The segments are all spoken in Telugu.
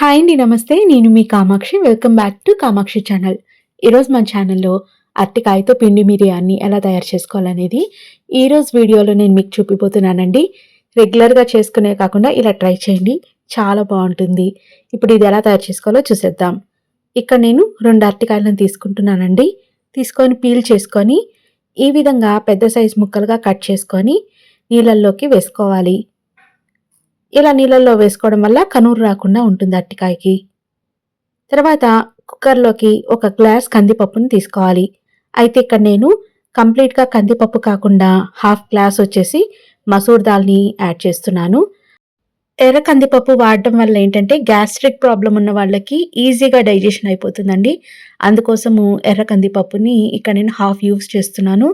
హాయ్ అండి నమస్తే. నేను మీ Kamakshi. Welcome back to Kamakshi channel ఈరోజు మన ఛానల్లో అరటికాయతో పిండి మిరియాన్ని ఎలా తయారు చేసుకోవాలనేది ఈరోజు వీడియోలో నేను మీకు చూపిపోతున్నానండి. రెగ్యులర్గా చేసుకునే కాకుండా ఇలా ట్రై చేయండి. చాలా బాగుంటుంది. ఇప్పుడు ఇది ఎలా తయారు చేసుకోవాలో చూసేద్దాం. ఇక్కడ నేను రెండు అరటికాయలను తీసుకుంటున్నానండి. తీసుకొని పీల్ చేసుకొని ఈ విధంగా పెద్ద సైజు ముక్కలుగా కట్ చేసుకొని నీళ్ళల్లోకి వేసుకోవాలి. ఇలా నీళ్ళల్లో వేసుకోవడం వల్ల కనూరు రాకుండా ఉంటుంది అట్టికాయకి. తర్వాత కుక్కర్లోకి ఒక గ్లాస్ కందిపప్పును తీసుకోవాలి. అయితే ఇక్కడ నేను కంప్లీట్గా కందిపప్పు కాకుండా హాఫ్ గ్లాస్ వచ్చేసి మసూర్ దాల్ని యాడ్ చేస్తున్నాను. ఎర్ర కందిపప్పు వాడడం వల్ల ఏంటంటే గ్యాస్ట్రిక్ ప్రాబ్లం ఉన్న వాళ్ళకి ఈజీగా డైజెషన్ అయిపోతుందండి. అందుకోసము ఎర్ర కందిపప్పుని ఇక్కడ నేను హాఫ్ యూస్ చేస్తున్నాను.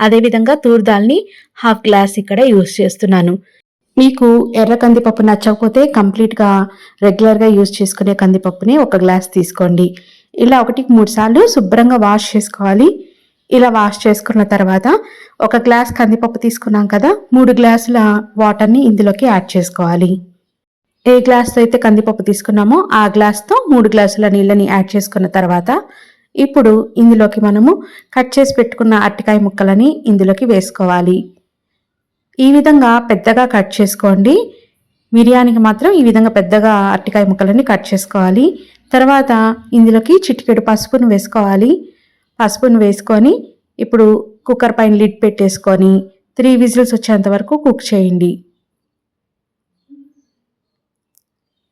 అదేవిధంగా తూర్ దాల్ని హాఫ్ గ్లాస్ ఇక్కడ యూస్ చేస్తున్నాను. మీకు ఎర్ర కందిపప్పు నచ్చకపోతే కంప్లీట్గా రెగ్యులర్గా యూజ్ చేసుకునే కందిపప్పుని ఒక గ్లాస్ తీసుకోండి. ఇలా ఒకటికి మూడు సార్లు శుభ్రంగా వాష్ చేసుకోవాలి. ఇలా వాష్ చేసుకున్న తర్వాత ఒక గ్లాస్ కందిపప్పు తీసుకున్నాం కదా మూడు గ్లాసుల వాటర్ని ఇందులోకి యాడ్ చేసుకోవాలి. ఏ గ్లాస్తో అయితే కందిపప్పు తీసుకున్నామో ఆ గ్లాస్తో మూడు గ్లాసుల నీళ్ళని యాడ్ చేసుకున్న తర్వాత ఇప్పుడు ఇందులోకి మనము కట్ చేసి పెట్టుకున్న అరటికాయ ముక్కలని ఇందులోకి వేసుకోవాలి. ఈ విధంగా పెద్దగా కట్ చేసుకోండి. బిర్యానీకి మాత్రం ఈ విధంగా పెద్దగా అరటికాయ ముక్కలన్నీ కట్ చేసుకోవాలి. తర్వాత ఇందులోకి చిటికెడు పసుపును వేసుకోవాలి. పసుపును వేసుకొని ఇప్పుడు కుక్కర్ పైన లిడ్ పెట్టేసుకొని త్రీ విజిల్స్ వచ్చేంత వరకు కుక్ చేయండి.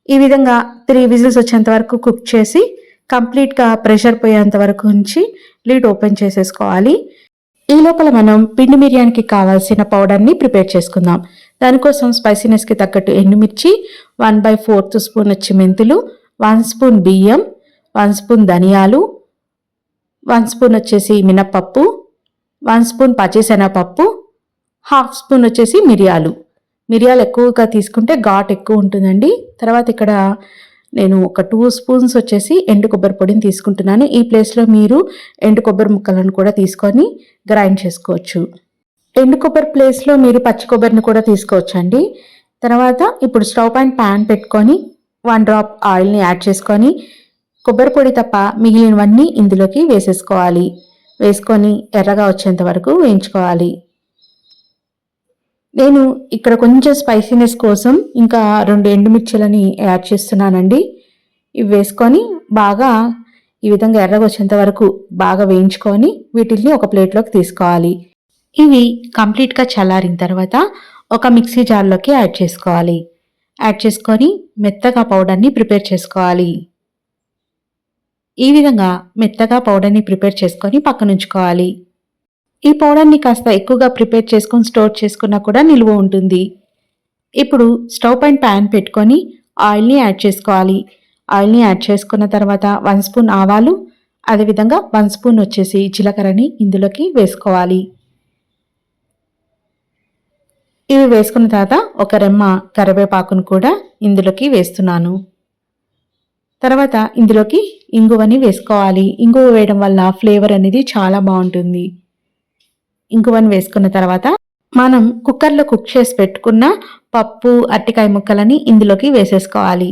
ఈ విధంగా త్రీ విజిల్స్ వచ్చేంత వరకు కుక్ చేసి కంప్లీట్గా ప్రెషర్ పోయేంత వరకు ఉంచి లీడ్ ఓపెన్ చేసేసుకోవాలి. ఈ లోపల మనం పిండి మిరియానికి కావాల్సిన పౌడర్ని ప్రిపేర్ చేసుకుందాం. దానికోసం స్పైసీనెస్కి తగ్గట్టు ఎండుమిర్చి వన్ బై ఫోర్త్ స్పూన్ వచ్చి మెంతులు వన్ స్పూన్ బియ్యం వన్ స్పూన్ ధనియాలు వన్ స్పూన్ వచ్చేసి మినప్పప్పు వన్ స్పూన్ పచ్చిశనగపప్పు హాఫ్ స్పూన్ వచ్చేసి మిరియాలు. మిరియాలు ఎక్కువగా తీసుకుంటే ఘాట్ ఎక్కువ ఉంటుందండి. తర్వాత ఇక్కడ నేను ఒక టూ స్పూన్స్ వచ్చేసి ఎండు కొబ్బరి పొడిని తీసుకుంటున్నాను. ఈ ప్లేస్లో మీరు ఎండు కొబ్బరి ముక్కలను కూడా తీసుకొని గ్రైండ్ చేసుకోవచ్చు. ఎండు కొబ్బరి ప్లేస్లో మీరు పచ్చి కొబ్బరిని కూడా తీసుకోవచ్చు అండి తర్వాత ఇప్పుడు స్టవ్ పైన ప్యాన్ పెట్టుకొని వన్ డ్రాప్ ఆయిల్ని యాడ్ చేసుకొని కొబ్బరి పొడి తప్ప మిగిలినవన్నీ ఇందులోకి వేసేసుకోవాలి. వేసుకొని ఎర్రగా వచ్చేంత వరకు వేయించుకోవాలి. నేను ఇక్కడ కొంచెం స్పైసీనెస్ కోసం ఇంకా రెండు ఎండుమిర్చిలని యాడ్ చేస్తున్నానండి. ఇవి వేసుకొని బాగా ఈ విధంగా ఎర్రగా వచ్చేంత వరకు బాగా వేయించుకొని వీటిల్ని ఒక ప్లేట్లోకి తీసుకోవాలి. ఇవి కంప్లీట్గా చల్లారిన తర్వాత ఒక మిక్సీ జార్లోకి యాడ్ చేసుకోవాలి. యాడ్ చేసుకొని మెత్తగా పౌడర్ని ప్రిపేర్ చేసుకోవాలి. ఈ విధంగా మెత్తగా పౌడర్ని ప్రిపేర్ చేసుకొని పక్కనుంచుకోవాలి. ఈ పౌడర్ని కాస్త ఎక్కువగా ప్రిపేర్ చేసుకొని స్టోర్ చేసుకున్నా కూడా నిల్వ ఉంటుంది. ఇప్పుడు స్టవ్ పైన ప్యాన్ పెట్టుకొని ఆయిల్ని యాడ్ చేసుకోవాలి. ఆయిల్ని యాడ్ చేసుకున్న తర్వాత వన్ స్పూన్ ఆవాలు అదేవిధంగా వన్ స్పూన్ వచ్చేసి జీలకర్రని ఇందులోకి వేసుకోవాలి. ఇవి వేసుకున్న తర్వాత ఒక రెమ్మ కరివేపాకును కూడా ఇందులోకి వేస్తున్నాను. తర్వాత ఇందులోకి ఇంగువని వేసుకోవాలి. ఇంగువ వేయడం వల్ల ఫ్లేవర్ అనేది చాలా బాగుంటుంది. ఇంకువని వేసుకున్న తర్వాత మనం కుక్కర్లో కుక్ చేసి పెట్టుకున్న పప్పు అరటికాయ ముక్కలని ఇందులోకి వేసేసుకోవాలి.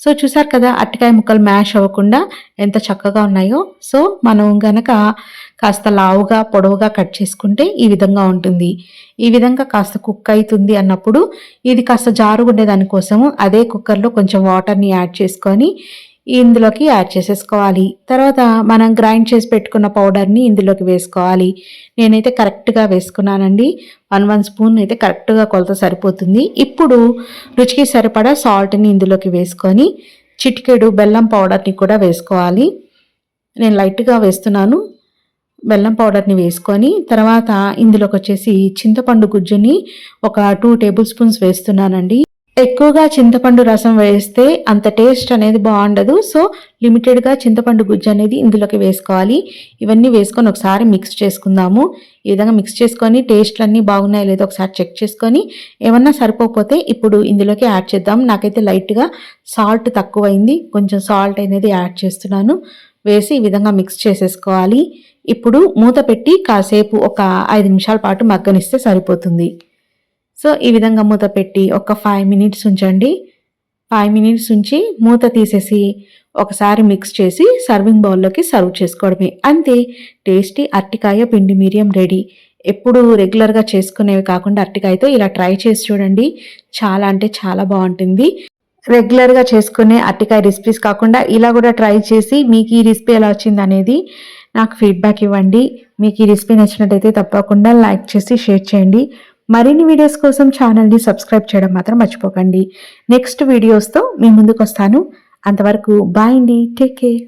సో చూసారు కదా అరటికాయ ముక్కలు మ్యాష్ అవ్వకుండా ఎంత చక్కగా ఉన్నాయో. సో మనం గనక కాస్త లావుగా పొడవుగా కట్ చేసుకుంటే ఈ విధంగా ఉంటుంది. ఈ విధంగా కాస్త కుక్ అవుతుంది అన్నప్పుడు ఇది కాస్త జారుగుండే దానికోసము అదే కుక్కర్లో కొంచెం వాటర్ని యాడ్ చేసుకొని ఇందులోకి యాడ్ చేసేసుకోవాలి. తర్వాత మనం గ్రైండ్ చేసి పెట్టుకున్న పౌడర్ని ఇందులోకి వేసుకోవాలి. నేనైతే కరెక్ట్గా వేసుకున్నానండి. వన్ వన్ స్పూన్ అయితే కరెక్ట్గా కొలత సరిపోతుంది. ఇప్పుడు రుచికి సరిపడా సాల్ట్ని ఇందులోకి వేసుకొని చిటికెడు బెల్లం పౌడర్ని కూడా వేసుకోవాలి. నేను లైట్గా వేస్తున్నాను. బెల్లం పౌడర్ని వేసుకొని తర్వాత ఇందులోకి వచ్చేసి చింతపండు గుజ్జుని ఒక టూ టేబుల్ స్పూన్స్ వేస్తున్నానండి. ఎక్కువగా చింతపండు రసం వేస్తే అంత టేస్ట్ అనేది బాగుండదు. సో లిమిటెడ్గా చింతపండు గుజ్జు అనేది ఇందులోకి వేసుకోవాలి. ఇవన్నీ వేసుకొని ఒకసారి మిక్స్ చేసుకుందాము. ఈ విధంగా మిక్స్ చేసుకొని టేస్ట్లన్నీ బాగున్నాయో లేదో ఒకసారి చెక్ చేసుకొని ఏమన్నా సరిపోకపోతే ఇప్పుడు ఇందులోకి యాడ్ చేద్దాం. నాకైతే లైట్గా సాల్ట్ తక్కువైంది. కొంచెం సాల్ట్ అనేది యాడ్ చేస్తున్నాను. వేసి ఈ విధంగా మిక్స్ చేసేసుకోవాలి. ఇప్పుడు మూత పెట్టి కాసేపు ఒక ఐదు నిమిషాల పాటు మగ్గనిస్తే సరిపోతుంది. సో ఈ విధంగా మూత పెట్టి ఒక ఫైవ్ మినిట్స్ ఉంచండి. ఫైవ్ మినిట్స్ ఉంచి మూత తీసేసి ఒకసారి మిక్స్ చేసి సర్వింగ్ బౌల్లోకి సర్వ్ చేసుకోవడమే. అంతే టేస్టీ అరటికాయ పిండి మీరియం రెడీ ఎప్పుడు రెగ్యులర్గా చేసుకునేవి కాకుండా అరటికాయతో ఇలా ట్రై చేసి చూడండి. చాలా అంటే చాలా బాగుంటుంది. రెగ్యులర్గా చేసుకునే అరటికాయ రెసిపీస్ కాకుండా ఇలా కూడా ట్రై చేసి మీకు ఈ రెసిపీ ఎలా వచ్చింది అనేది నాకు ఫీడ్బ్యాక్ ఇవ్వండి. మీకు ఈ రెసిపీ నచ్చినట్టయితే తప్పకుండా లైక్ చేసి షేర్ చేయండి. మరిన్ని వీడియోస్ కోసం ఛానల్ని సబ్స్క్రైబ్ చేయడం మాత్రం మర్చిపోకండి. నెక్స్ట్ వీడియోస్తో మీ ముందుకు వస్తాను అంతవరకు బాయ్ అండి. Take care